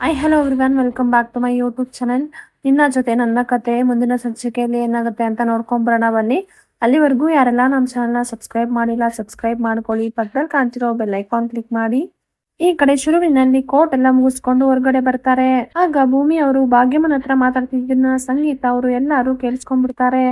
I hello everyone welcome back to my YouTube channel ನಿನ್ನ ಜೊತೆ ನನ್ನ ಕತೆ, ಮುಂದಿನ ಸಂಚಿಕೆಯಲ್ಲಿ ಏನಾಗುತ್ತೆ ಅಂತ ನೋಡ್ಕೊಂಬರೋಣ ಬನ್ನಿ. ಅಲ್ಲಿವರೆಗೂ ಯಾರೆಲ್ಲ ನಮ್ಮ ಚಾನಲ್ನ ಸಬ್ಸ್ಕ್ರೈಬ್ ಮಾಡಿಲ್ಲ ಸಬ್ಸ್ಕ್ರೈಬ್ ಮಾಡ್ಕೊಳ್ಳಿ. ಪಕ್ಕದಲ್ಲಿ ಕಾಣ್ತಿರೋ ಬೆಲ್ ಐಕಾನ್ ಕ್ಲಿಕ್ ಮಾಡಿ. ಈ ಕಡೆ ಶುರುವಿನಲ್ಲಿ ಕೋರ್ಟ್ ಎಲ್ಲ ಮುಗಿಸ್ಕೊಂಡು ಹೊರಗಡೆ ಬರ್ತಾರೆ. ಆಗ ಭೂಮಿ ಅವರು ಭಾಗ್ಯಮ್ಮನ ಹತ್ರ ಮಾತಾಡ್ತಿದ್ದನ್ನ ಸಂಗೀತ ಅವರು ಎಲ್ಲರೂ ಕೇಳಿಸ್ಕೊಂಡ್ಬಿಡ್ತಾರೆ.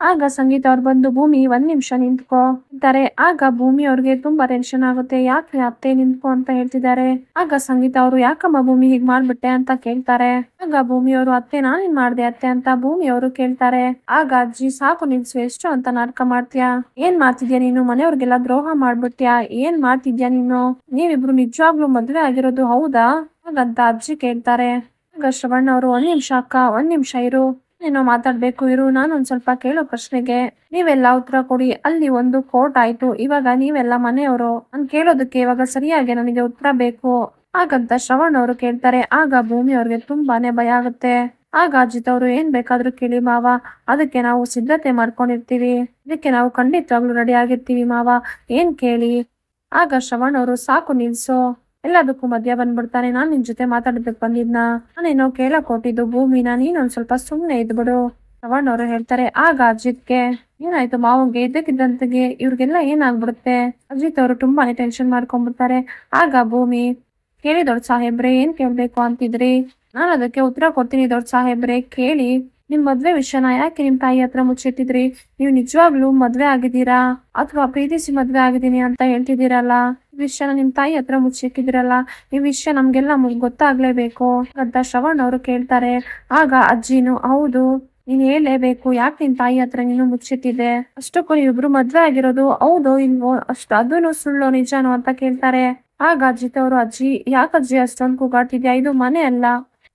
ಆಗ ಸಂಗೀತ ಅವ್ರು ಬಂದು ಭೂಮಿ ಒಂದ್ ನಿಮಿಷ ನಿಂತ್ಕೋ ಅಂತಾರೆ. ಆಗ ಭೂಮಿ ಅವ್ರಿಗೆ ತುಂಬಾ ಟೆನ್ಷನ್ ಆಗುತ್ತೆ. ಯಾಕೆ ಅತ್ತೆ ನಿಂತ್ಕೋ ಅಂತ ಹೇಳ್ತಿದ್ದಾರೆ. ಆಗ ಸಂಗೀತ ಅವರು, ಯಾಕಮ್ಮ ಭೂಮಿ ಹೀಗ್ ಮಾಡ್ಬಿಟ್ಟೆ ಅಂತ ಕೇಳ್ತಾರೆ. ಆಗ ಭೂಮಿ ಅವರು, ಅತ್ತೆ, ನಾನೇನ್ ಮಾಡ್ದೆ ಅತ್ತೆ? ಅಂತ ಭೂಮಿ ಅವರು ಕೇಳ್ತಾರೆ. ಆಗ ಅಜ್ಜಿ, ಸಾಕು ನಿಲ್ಸು, ಎಷ್ಟು ಅಂತ ನಾಟಕ ಮಾಡ್ತೀಯಾ? ಏನ್ ಮಾಡ್ತಿದ್ಯಾ ನೀನು? ಮನೆಯವ್ರಿಗೆಲ್ಲ ದ್ರೋಹ ಮಾಡ್ಬಿಟ್ಯಾ? ಏನ್ ಮಾಡ್ತಿದ್ಯಾ ನೀನು? ನೀವಿಬ್ರು ನಿಜವಾಗ್ಲೂ ಮದ್ವೆ ಆಗಿರೋದು ಹೌದಾ? ಹಾಗಂತ ಅಜ್ಜಿ ಕೇಳ್ತಾರೆ. ಆಗ ಶ್ರವಣ್ಣ ಅವರು, ಒಂದ್ ನಿಮಿಷ ಅಕ್ಕ, ಒಂದ್ ನಿಮಿಷ ಇರು. ಏನೋ ಮಾತಾಡ್ಬೇಕು, ಇರು, ನಾನು ಒಂದ್ ಸ್ವಲ್ಪ ಕೇಳೋ ಪ್ರಶ್ನೆಗೆ. ನೀವೆಲ್ಲ ಉತ್ತರ ಕೊಡಿ. ಅಲ್ಲಿ ಒಂದು ಕೋರ್ಟ್ ಆಯ್ತು. ಇವಾಗ ನೀವೆಲ್ಲ ಮನೆಯವರು. ನಾನು ಕೇಳೋದಕ್ಕೆ ಇವಾಗ ಸರಿಯಾಗಿ ನನಗೆ ಉತ್ತರ ಬೇಕು. ಹಾಗಂತ ಶ್ರವಣ್ ಅವರು ಕೇಳ್ತಾರೆ. ಆಗ ಭೂಮಿ ಅವ್ರಿಗೆ ತುಂಬಾನೇ ಭಯ ಆಗುತ್ತೆ. ಆಗ ಅಜಿತ್ ಅವರು, ಏನ್ ಬೇಕಾದ್ರೂ ಕೇಳಿ ಮಾವ. ಅದಕ್ಕೆ ನಾವು ಸಿದ್ಧತೆ ಮಾಡ್ಕೊಂಡಿರ್ತೀವಿ. ಇದಕ್ಕೆ ನಾವು ಖಂಡಿತವಾಗ್ಲೂ ರೆಡಿ ಆಗಿರ್ತೀವಿ ಮಾವ. ಏನ್ ಕೇಳಿ? ಆಗ ಶ್ರವಣ್ ಅವರು, ಸಾಕು ನಿಲ್ಸು. ಎಲ್ಲದಕ್ಕೂ ಮಧ್ಯ ಬಂದ್ಬಿಡ್ತಾನೆ. ನಾನ್ ನಿನ್ ಜೊತೆ ಮಾತಾಡೋದಕ್ ಬಂದಿದ್ನ? ನಾನೇನೋ ಕೇಳಕ್ ಕೊಟ್ಟಿದ್ದು ಭೂಮಿನ. ನೀನ್ ಒಂದ್ ಸ್ವಲ್ಪ ಸುಮ್ನೆ ಇದ್ಬಿಡು. ಬಿಡು ಹೇಳ್ತಾರೆ, ಆಗ ಅಜಿತ್ಗೆ ಏನಾಯ್ತು? ಮಾವಂಗೆ ಇದ್ದಕ್ಕಿದ್ದಂತೆಗೆ ಇವ್ರಿಗೆಲ್ಲ ಏನಾಗ್ಬಿಡುತ್ತೆ? ಅಜಿತ್ ಅವರು ತುಂಬಾನೇ ಟೆನ್ಷನ್ ಮಾಡ್ಕೊಂಡ್ಬಿಡ್ತಾರೆ. ಆಗ ಭೂಮಿ, ಕೇಳಿ ದೊಡ್ಡ ಸಾಹೇಬ್ರೆ, ಏನ್ ಕೇಳ್ಬೇಕು ಅಂತಿದ್ರಿ? ನಾನು ಅದಕ್ಕೆ ಉತ್ತರ ಕೊಡ್ತೀನಿ ದೊಡ್ಡ ಸಾಹೇಬ್ರೆ, ಕೇಳಿ. ನಿಮ್ ಮದ್ವೆ ವಿಷಯನ ಯಾಕೆ ನಿಮ್ ತಾಯಿ ಹತ್ರ ಮುಚ್ಚಿಟ್ಟಿದ್ರಿ? ನೀವು ನಿಜವಾಗ್ಲೂ ಮದ್ವೆ ಆಗಿದ್ದೀರಾ? ಅಥವಾ ಪ್ರೀತಿಸಿ ಮದ್ವೆ ಆಗಿದ್ದೀನಿ ಅಂತ ಹೇಳ್ತಿದ್ದೀರಲ್ಲ? ವಿಷಯನ ನಿಮ್ ತಾಯಿ ಹತ್ರ ಮುಚ್ಚಿಕ್ಕಿದ್ರಲ್ಲ ಈ ವಿಷಯ ನಮ್ಗೆಲ್ಲ ಗೊತ್ತಾಗ್ಲೇಬೇಕು. ಅಂತ ಶ್ರವಣ್ ಅವರು ಕೇಳ್ತಾರೆ, ಆಗ ಅಜ್ಜಿನು, ಹೌದು, ನೀನ್ ಹೇಳೇಬೇಕು ಯಾಕೆ ನಿನ್ ತಾಯಿ ಹತ್ರ ನೀನು ಮುಚ್ಚಿಟ್ಟಿದೆ ಅಷ್ಟಕ್ಕೂ ಇಬ್ರು ಮದ್ವೆ ಆಗಿರೋದು, ಹೌದು ಇಲ್ವೋ, ಅಷ್ಟು ಅದನ್ನು ಸುಳ್ಳು ನಿಜಾನು ಅಂತ ಕೇಳ್ತಾರೆ. ಆಗ ಅಜ್ಜಿ ತವರು ಅಜ್ಜಿ ಯಾಕಜ್ಜಿ ಅಷ್ಟೊಂದು ಕೂಗಾಡ್ತಿದ್ಯಾ? ಇದು ಮನೆ ಅಲ್ಲ.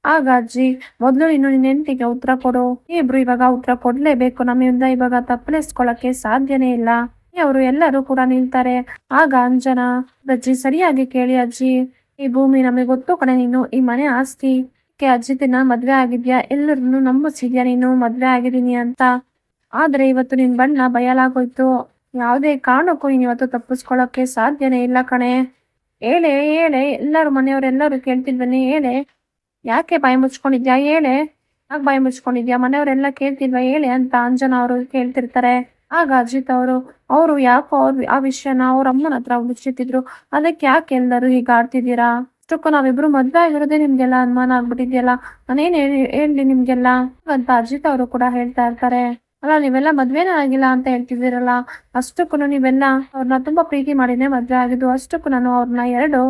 ಆಗ ಅಜ್ಜಿ, ಮೊದ್ಲು ನೀನು ನಿನ್ನ ಹೆಂಡತಿಗೆ ಉತ್ತರ ಕೊಡು. ಇಬ್ರು ಇವಾಗ ಉತ್ತರ ಕೊಡ್ಲೇಬೇಕು. ನಮ್ಮಿಂದ ಇವಾಗ ತಪ್ಪಲಿಸ್ಕೊಳಕ್ಕೆ ಸಾಧ್ಯನೇ ಇಲ್ಲ. ಅವರು ಎಲ್ಲರೂ ಕೂಡ ನಿಲ್ತಾರೆ. ಆಗ ಅಂಜನ, ಅಜ್ಜಿ ಸರಿಯಾಗಿ ಕೇಳಿ, ಅಜ್ಜಿ, ಈ ಭೂಮಿ ನಮಗೆ ಗೊತ್ತು ಕಣೆ, ನೀನು ಈ ಮನೆ ಆಸ್ತಿ. ಅಜ್ಜಿ ದಿನ ಮದ್ವೆ ಆಗಿದ್ಯಾ? ಎಲ್ಲರನ್ನು ನಂಬಿಸಿದ್ಯಾ ನೀನು? ಮದ್ವೆ ಆಗಿದ್ದೀನಿ ಅಂತ. ಆದ್ರೆ ಇವತ್ತು ನಿನ್ ಬಣ್ಣ ಬಯಲಾಗೋಯ್ತು. ಯಾವುದೇ ಕಾರಣಕ್ಕೂ ನೀನು ಇವತ್ತು ತಪ್ಪಿಸ್ಕೊಳ್ಳೋಕೆ ಸಾಧ್ಯನೇ ಇಲ್ಲ ಕಣೆ. ಹೇಳೆ ಹೇಳೆ ಎಲ್ಲರೂ ಮನೆಯವರೆಲ್ಲರೂ ಕೇಳ್ತಿದ್ವನಿ ಹೇಳೆ ಯಾಕೆ ಬಾಯಿ ಮುಚ್ಕೊಂಡಿದ್ಯಾ? ಹೇಳೆ ಯಾಕೆ ಬಾಯಿ ಮುಚ್ಕೊಂಡಿದ್ಯಾ? ಮನೆಯವರೆಲ್ಲ ಕೇಳ್ತಿದ್ವಾ ಹೇಳೆ ಅಂತ ಅಂಜನ ಅವರು ಕೇಳ್ತಿರ್ತಾರೆ. ಆಗ ಅಜಿತ್ ಅವರು ಅವರು ಯಾಕೋ ಅವ್ರು ಆ ವಿಷಯನ ಅವ್ರ ಅಮ್ಮನ ಹತ್ರ ಮುಚ್ಚಿಟ್ಟಿದ್ರು ಅದಕ್ಕೆ ಯಾಕೆ ಎಲ್ಲರೂ ಹೀಗೆ ಆಡ್ತಿದ್ದೀರಾ? ಅಷ್ಟಕ್ಕೂ ನಾವಿಬ್ರು ಮದ್ವೆ ಆಗಿರೋದೇ ನಿಮ್ಗೆಲ್ಲ ಅನುಮಾನ ಆಗ್ಬಿಟ್ಟಿದ್ಯಲ್ಲ? ನಾನೇನ್ ಹೇಳಿ ಹೇಳಿ ನಿಮ್ಗೆಲ್ಲ? ಅಂತ ಅಜಿತ್ ಅವರು ಕೂಡ ಹೇಳ್ತಾ ಇರ್ತಾರೆ. ಅಲ್ಲ, ನೀವೆಲ್ಲ ಮದ್ವೆನೇ ಆಗಿಲ್ಲ ಅಂತ ಹೇಳ್ತಿದ್ದೀರಲ್ಲ? ಅಷ್ಟಕ್ಕೂ ನೀವೆಲ್ಲ ಅವ್ರನ್ನ ತುಂಬಾ ಪ್ರೀತಿ ಮಾಡಿನೇ ಮದ್ವೆ ಆಗಿದ್ದು ಅಷ್ಟಕ್ಕೂ ನಾನು ಅವ್ರನ್ನ ಎರಡು,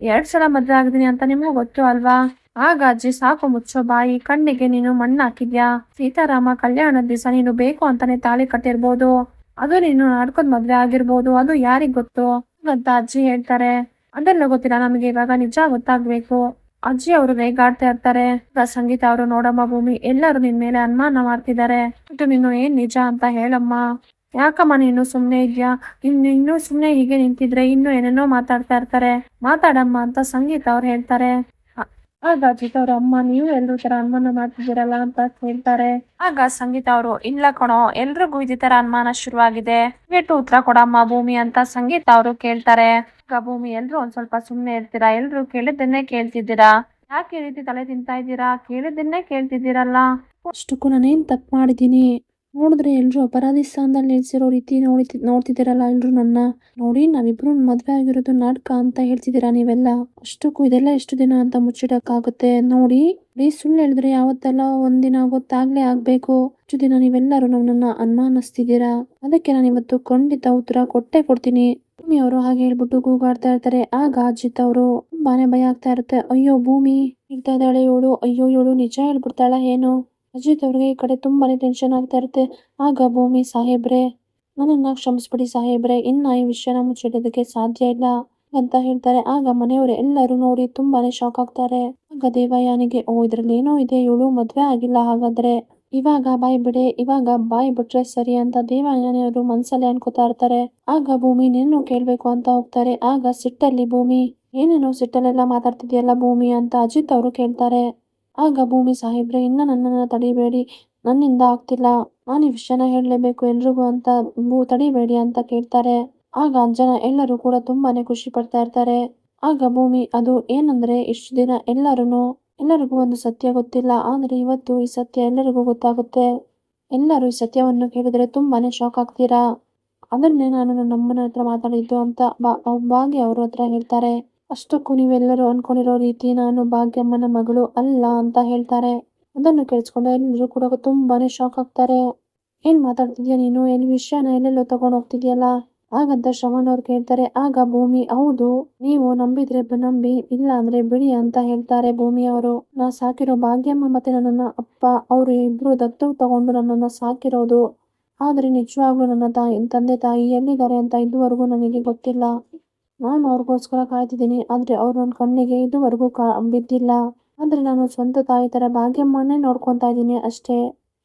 ಎರಡ್ ಸಲ ಮದ್ವೆ ಆಗಿದ್ದೀನಿ ಅಂತ ನಿಮಗೂ ಗೊತ್ತು ಅಲ್ವಾ? ಆಗ ಅಜ್ಜಿ ಸಾಕು ಮುಚ್ಚೋ ಬಾಯಿ ಕಣ್ಣಿಗೆ ನೀನು ಮಣ್ಣು ಹಾಕಿದ್ಯಾ ಸೀತಾರಾಮ ಕಲ್ಯಾಣದ ದಿವಸ ನೀನು ಬೇಕು ಅಂತಾನೆ ತಾಳಿ ಕಟ್ಟಿರ್ಬೋದು. ಅದು ನೀನು ನಡ್ಕೊಂಡ್ ಮದ್ವೆ ಆಗಿರ್ಬೋದು, ಅದು ಯಾರಿಗ್ ಗೊತ್ತು? ಅಂತ ಅಜ್ಜಿ ಹೇಳ್ತಾರೆ. ಅದೆಲ್ಲ ಗೊತ್ತಿಲ್ಲ ನಮಗೆ, ಇವಾಗ ನಿಜ ಗೊತ್ತಾಗ್ಬೇಕು. ಅಜ್ಜಿ ಅವರು ರೇಗಾಡ್ತಾ ಇರ್ತಾರೆ. ಸಂಗೀತ ಅವರು ನೋಡಮ್ಮ ಭೂಮಿ, ಎಲ್ಲರೂ ನಿನ್ ಮೇಲೆ ಅನುಮಾನ ಮಾಡ್ತಿದ್ದಾರೆ. ಇದು ನೀನು ಏನ್ ನಿಜ ಅಂತ ಹೇಳಮ್ಮ. ಯಾಕಮ್ಮ ನೀನು ಸುಮ್ನೆ ಇದ್ಯಾ? ಇನ್ನು, ಇನ್ನೂ ಸುಮ್ನೆ ಹೀಗೆ ನಿಂತಿದ್ರೆ ಇನ್ನು ಏನೇನೋ ಮಾತಾಡ್ತಾ ಇರ್ತಾರೆ. ಮಾತಾಡಮ್ಮ ಅಂತ ಸಂಗೀತ ಅವ್ರು ಹೇಳ್ತಾರೆ. ಆಗ ಅಜಿತ್ ಅವ್ರ ಅಮ್ಮ ನೀವು ಎಲ್ರು ತರ ಅನುಮಾನ ಮಾಡ್ತಿದ್ದೀರಲ್ಲ ಅಂತ ಕೇಳ್ತಾರೆ ಆಗ ಸಂಗೀತ ಅವರು, ಇಲ್ಲ ಕಣೋ, ಎಲ್ರಿಗೂ ಇದೇ ತರ ಅನುಮಾನ ಶುರುವಾಗಿದೆ. ಬಿಟ್ಟು ಉತ್ತರ ಕೊಡಮ್ಮ, ಭೂಮಿ ಅಂತ ಸಂಗೀತ ಅವರು ಕೇಳ್ತಾರೆ. ಆಗ ಭೂಮಿ, ಎಲ್ರು ಒಂದ್ ಸ್ವಲ್ಪ ಸುಮ್ನೆ ಇರ್ತೀರಾ? ಎಲ್ರು ಕೇಳಿದ್ದನ್ನೇ ಕೇಳ್ತಿದ್ದೀರಾ? ಯಾಕೆ ಈ ರೀತಿ ತಲೆ ತಿಂತಾ ಇದ್ದೀರಾ? ಕೇಳಿದ್ದನ್ನೇ ಕೇಳ್ತಿದ್ದೀರಲ್ಲ? ಅಷ್ಟಕ್ಕೂ ನಾನೇನ್ ತಪ್ಪು ಮಾಡಿದ್ದೀನಿ? ನೋಡಿದ್ರೆ ಎಲ್ರು ಅಪರಾಧಿ ಸ್ಥಾನದಲ್ಲಿ ನಿಲ್ಸಿರೋ ರೀತಿ ನೋಡಿ ನೋಡ್ತಿದ್ದೀರಲ್ಲ ಎಲ್ರು ನನ್ನ. ನೋಡಿ, ನಾವಿಬ್ರು ಮದ್ವೆ ಆಗಿರೋದು ನಾಟಕ ಅಂತ ಹೇಳ್ತಿದ್ದೀರಾ ನೀವೆಲ್ಲ? ಅಷ್ಟಕ್ಕೂ ಇದೆಲ್ಲ ಎಷ್ಟು ದಿನ ಅಂತ ಮುಚ್ಚಿಡಕ್ಕಾಗುತ್ತೆ? ನೋಡಿ ಬರೀ ಸುಳ್ಳು ಹೇಳಿದ್ರೆ ಯಾವತ್ತೆಲ್ಲ ಒಂದಿನ ಗೊತ್ತಾಗ್ಲೇ ಆಗ್ಬೇಕು. ಇಷ್ಟು ದಿನ ನೀವೆಲ್ಲರೂ ನನ್ನನ್ನ ಅನುಮಾನಿಸ್ತಿದ್ದೀರಾ? ಅದಕ್ಕೆ ನಾನು ಇವತ್ತು ಖಂಡಿತ ಉತ್ತರ ಕೊಟ್ಟೆ ಕೊಡ್ತೀನಿ. ಭೂಮಿ ಅವರು ಹಾಗೆ ಹೇಳ್ಬಿಟ್ಟು ಕೂಗಾಡ್ತಾ ಇರ್ತಾರೆ. ಆಗ ಅಜಿತ್ ಅವರು ತುಂಬಾನೇ ಭಯ ಆಗ್ತಾ ಇರುತ್ತೆ. ಅಯ್ಯೋ ಭೂಮಿ, ಹೇಳ್ತಾ ಇದ್ದಾಳೆ ಇವಳು. ಅಯ್ಯೋ ಇವಳು ನಿಜ ಹೇಳ್ಬಿಡ್ತಾಳ ಏನು? ಅಜಿತ್ ಅವ್ರಿಗೆ ಈ ಕಡೆ ತುಂಬಾನೇ ಟೆನ್ಷನ್ ಆಗ್ತಾ ಇರುತ್ತೆ. ಆಗ ಭೂಮಿ, ಸಾಹೇಬ್ರೆ, ನನ್ನನ್ನ ಕ್ಷಮಿಸ್ಬಿಡಿ ಸಾಹೇಬ್ರೆ. ಇನ್ನ ಈ ವಿಷಯನ ಮುಚ್ಚಿಡೋದಕ್ಕೆ ಸಾಧ್ಯ ಇಲ್ಲ ಅಂತ ಹೇಳ್ತಾರೆ. ಆಗ ಮನೆಯವರು ಎಲ್ಲರೂ ನೋಡಿ ತುಂಬಾನೇ ಶಾಕ್ ಆಗ್ತಾರೆ. ಆಗ ದೇವಯಾನಿಗೆ, ಓ, ಇದ್ರಲ್ಲಿ ಏನೋ ಇದೆ, ಇವಳು ಮದ್ವೆ ಆಗಿಲ್ಲ ಹಾಗಾದ್ರೆ. ಇವಾಗ ಬಾಯ್ ಬಿಡೆ, ಇವಾಗ ಬಾಯ್ ಬಿಟ್ರೆ ಸರಿ ಅಂತ ದೇವಯಾನಿಯವರು ಮನ್ಸಲ್ಲಿ ಅನ್ಕೋತಾ ಇರ್ತಾರೆ. ಆಗ ಭೂಮಿ, ನೀನು ಕೇಳ್ಬೇಕು ಅಂತ ಹೋಗ್ತಾರೆ. ಆಗ ಸಿಟ್ಟಲ್ಲಿ ಭೂಮಿ, ಏನೇನೋ ಸಿಟ್ಟಲ್ಲೆಲ್ಲ ಮಾತಾಡ್ತಿದ್ಯಲ್ಲ ಭೂಮಿ ಅಂತ ಅಜಿತ್ ಅವರು ಕೇಳ್ತಾರೆ. ಆಗ ಭೂಮಿ ಸಾಹೇಬ್ರೆ, ಇನ್ನೂ ನನ್ನನ್ನು ತಡಿಬೇಡಿ, ನನ್ನಿಂದ ಆಗ್ತಿಲ್ಲ. ನಾನು ಈ ವಿಷಯನ ಹೇಳಲೇಬೇಕು ಎಲ್ರಿಗೂ ಅಂತ ಭೂ ತಡಿಬೇಡಿ ಅಂತ ಕೇಳ್ತಾರೆ. ಆಗ ಅಂಜನ ಎಲ್ಲರೂ ಕೂಡ ತುಂಬಾನೇ ಖುಷಿ ಪಡ್ತಾ ಇರ್ತಾರೆ. ಆಗ ಭೂಮಿ, ಅದು ಏನಂದ್ರೆ ಇಷ್ಟು ದಿನ ಎಲ್ಲರೂ ಎಲ್ಲರಿಗೂ ಒಂದು ಸತ್ಯ ಗೊತ್ತಿಲ್ಲ. ಆದರೆ ಇವತ್ತು ಈ ಸತ್ಯ ಎಲ್ಲರಿಗೂ ಗೊತ್ತಾಗುತ್ತೆ. ಎಲ್ಲರೂ ಈ ಸತ್ಯವನ್ನು ಕೇಳಿದ್ರೆ ತುಂಬಾನೇ ಶಾಕ್ ಆಗ್ತೀರಾ? ಅದನ್ನೇ ನಾನು ನನ್ನ ಅಮ್ಮನ ಹತ್ರ ಮಾತಾಡಿದ್ದು ಅಂತ ಬಾ, ಭಾಗ್ಯ ಅವ್ರ ಹತ್ರ ಹೇಳ್ತಾರೆ. ಅಷ್ಟಕ್ಕೂ ನೀವೆಲ್ಲರೂ ಅನ್ಕೊಂಡಿರೋ ರೀತಿ ನಾನು ಭಾಗ್ಯಮ್ಮನ ಮಗಳು ಅಲ್ಲ ಅಂತ ಹೇಳ್ತಾರೆ. ಅದನ್ನು ಕೇಳಿಸ್ಕೊಂಡು ಎಲ್ಲರೂ ಕೂಡ ತುಂಬಾನೇ ಶಾಕ್ ಆಗ್ತಾರೆ. ಏನ್ ಮಾತಾಡ್ತಿದ್ಯಾ ನೀನು? ಏನ್ ವಿಷಯನ ಎಲ್ಲೆಲ್ಲೋ ತಗೊಂಡು ಹೋಗ್ತಿದ್ಯಲ್ಲ? ಹಾಗಂತ ಶ್ರವಣ್ ಅವ್ರು ಕೇಳ್ತಾರೆ, ಆಗ ಭೂಮಿ, ಹೌದು, ನೀವು ನಂಬಿದ್ರೆ ನಂಬಿ, ಇಲ್ಲ ಅಂದ್ರೆ ಬಿಡಿ ಅಂತ ಹೇಳ್ತಾರೆ ಭೂಮಿ ಅವರು. ನಾ ಸಾಕಿರೋ ಭಾಗ್ಯಮ್ಮ ಮತ್ತೆ ನನ್ನ ಅಪ್ಪ, ಅವರು ಇಬ್ರು ದತ್ತು ತಗೊಂಡು ನನ್ನನ್ನ ಸಾಕಿರೋದು. ಆದ್ರೆ ನಿಜವಾಗ್ಲೂ ನನ್ನ ತಾಯಿ, ತಂದೆ ತಾಯಿ ಎಲ್ಲಿದ್ದಾರೆ ಅಂತ ಇದುವರೆಗೂ ನನಗೆ ಗೊತ್ತಿಲ್ಲ. ನಾನು ಅವ್ರಿಗೋಸ್ಕರ ಕಾಯ್ತಿದ್ದೀನಿ, ಆದ್ರೆ ಅವ್ರು ನನ್ನ ಕಣ್ಣಿಗೆ ಇದುವರೆಗೂ ಕಾ, ಬಿದ್ದಿಲ್ಲ. ಆದ್ರೆ ನಾನು ಸ್ವಂತ ತಾಯಿ ತರ ಭಾಗ್ಯಮ್ಮನ್ನೇ ನೋಡ್ಕೊತಾ ಇದ್ದೀನಿ ಅಷ್ಟೇ.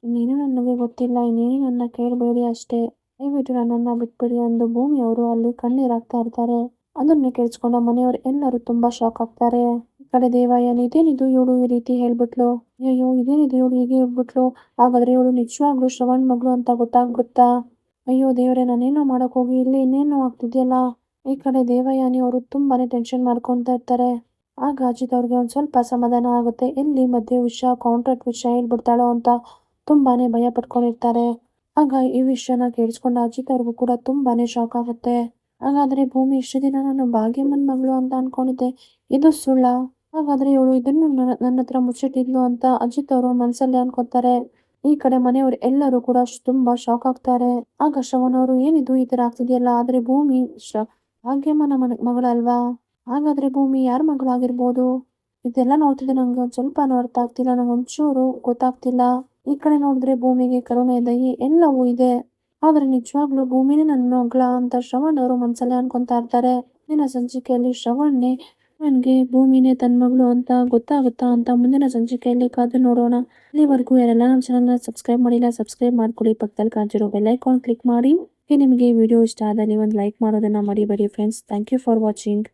ಇನ್ನೇನು ನನಗೆ ಗೊತ್ತಿಲ್ಲ, ಇನ್ನೇನು ನನ್ನ ಕೇಳಬೇಡಿ ಅಷ್ಟೇ. ದಯವಿಟ್ಟು ನನ್ನನ್ನು ಬಿಟ್ಬಿಡಿ ಅಂದು ಭೂಮಿ ಅವರು ಅಲ್ಲಿ ಕಣ್ಣೀರಾಗ್ತಾ ಇರ್ತಾರೆ. ಅದನ್ನೇ ಕೇಳಿಸ್ಕೊಂಡ ಮನೆಯವರು ಎಲ್ಲರೂ ತುಂಬಾ ಶಾಕ್ ಆಗ್ತಾರೆ. ಈ ಕಡೆ ದೇವಯ್ಯನ್ ಇದೇನಿದು ಇವಳು ಈ ರೀತಿ ಹೇಳ್ಬಿಟ್ಲು? ಅಯ್ಯೋ ಇದೇನಿದು ಇವಳು ಹೀಗೆ ಹೇಳ್ಬಿಟ್ಲು? ಹಾಗಾದ್ರೆ ಇವಳು ನಿಜವಾಗ್ಲೂ ಶ್ರವಣ್ ಮಗಳು ಅಂತ ಗೊತ್ತಾಗ್ಬಿಡುತ್ತಾ ಅಯ್ಯೋ ದೇವರೇ, ನಾನೇನೋ ಮಾಡಕ್ ಹೋಗಿ, ಇಲ್ಲಿ ಇನ್ನೇನೋ ಆಗ್ತಿದ್ಯಲ್ಲ? ಈ ಕಡೆ ದೇವಯಾನಿ ಅವರು ತುಂಬಾನೇ ಟೆನ್ಷನ್ ಮಾಡ್ಕೊಂತ ಇರ್ತಾರೆ. ಆಗ ಅಜಿತ್ ಅವ್ರಿಗೆ ಒಂದು ಸ್ವಲ್ಪ ಸಮಾಧಾನ ಆಗುತ್ತೆ. ಎಲ್ಲಿ ಮಧ್ಯೆ ವಿಷಯ ಕಾಂಟ್ರಾಕ್ಟ್ ವಿಷಯ ಹೇಳ್ಬಿಡ್ತಾಳೋ ಅಂತ ತುಂಬಾನೇ ಭಯ ಪಡ್ಕೊಂಡಿರ್ತಾರೆ ಆಗ ಈ ವಿಷಯನ ಕೇಳಿಸ್ಕೊಂಡ ಅಜಿತ್ ಅವ್ರಿಗೂ ಕೂಡ ತುಂಬಾನೇ ಶಾಕ್ ಆಗುತ್ತೆ. ಹಾಗಾದ್ರೆ ಭೂಮಿ ಇಷ್ಟು ದಿನ ನಾನು ಭಾಗ್ಯಮ್ಮನ ಮಗಳು ಅಂತ ಅನ್ಕೊಂಡಿದ್ದೆ. ಇದು ಸುಳ್ಳ? ಹಾಗಾದ್ರೆ ಇವಳು ಇದನ್ನು ನನ್ನ ಹತ್ರ ಮುಚ್ಚಿಟ್ಟಿದ್ಲು ಅಂತ ಅಜಿತ್ ಅವರು ಮನಸ್ಸಲ್ಲೇ ಅನ್ಕೋತಾರೆ. ಈ ಕಡೆ ಮನೆಯವರು ಎಲ್ಲರೂ ಕೂಡ ತುಂಬಾ ಶಾಕ್ ಆಗ್ತಾರೆ. ಆಗ ಶ್ರವಣ್ ಏನಿದು ಈ ತರ ಆಗ್ತಿದೆಯಲ್ಲ? ಆದ್ರೆ ಭೂಮಿ ಶ್ರ ಭಾಗ್ಯಮ್ಮನ ಮನ ಮಗಳಲ್ವಾ? ಹಾಗಾದ್ರೆ ಭೂಮಿ ಯಾರ ಮಗಳಾಗಿರ್ಬೋದು ಇದೆಲ್ಲ ನೋಡ್ತಿದ್ರೆ ನಂಗೆ ಒಂದು ಸ್ವಲ್ಪನೂ ಅರ್ಥ ಆಗ್ತಿಲ್ಲ, ನಂಗೆ ಒಂಚೂರು ಗೊತ್ತಾಗ್ತಿಲ್ಲ. ಈ ಕಡೆ ನೋಡಿದ್ರೆ ಭೂಮಿಗೆ ಕರುಣೆ ದಹಿ ಎಲ್ಲವೂ ಇದೆ. ಆದ್ರೆ ನಿಜವಾಗ್ಲೂ ಭೂಮಿನೇ ನನ್ನ ಮಗಳ ಅಂತ ಶ್ರವಣ್ ಅವರು ಮನ್ಸಲ್ಲೇ ಅನ್ಕೊಂತಾ ಇರ್ತಾರೆ. ಮುಂದಿನ ಸಂಚಿಕೆಯಲ್ಲಿ ಶ್ರವಣ್ನೇ ನನಗೆ ಭೂಮಿನೇ ತನ್ನ ಮಗಳು ಅಂತ ಗೊತ್ತಾಗುತ್ತಾ ಅಂತ ಮುಂದಿನ ಸಂಚಿಕೆಯಲ್ಲಿ ಕಾದು ನೋಡೋಣ. ಇಲ್ಲಿವರೆಗೂ ಯಾರೆಲ್ಲ ನಮ್ಮ ಚಾನಲ್ನ ಸಬ್ಸ್ಕ್ರೈಬ್ ಮಾಡಿಲ್ಲ ಸಬ್ಸ್ಕ್ರೈಬ್ ಮಾಡ್ಕೊಳ್ಳಿ ಪಕ್ಕದಲ್ಲಿ ಕಾಣಿಸಿರೋ ಬೆಲ್ ಐಕಾನ್ ಕ್ಲಿಕ್ ಮಾಡಿ. ನಿಮಗೆ ವಿಡಿಯೋ ಇಷ್ಟ ಆದರೆ ಒಂದು ಲೈಕ್ ಮಾಡೋದನ್ನ ಮರಿಬೇಡಿ friends thank you for watching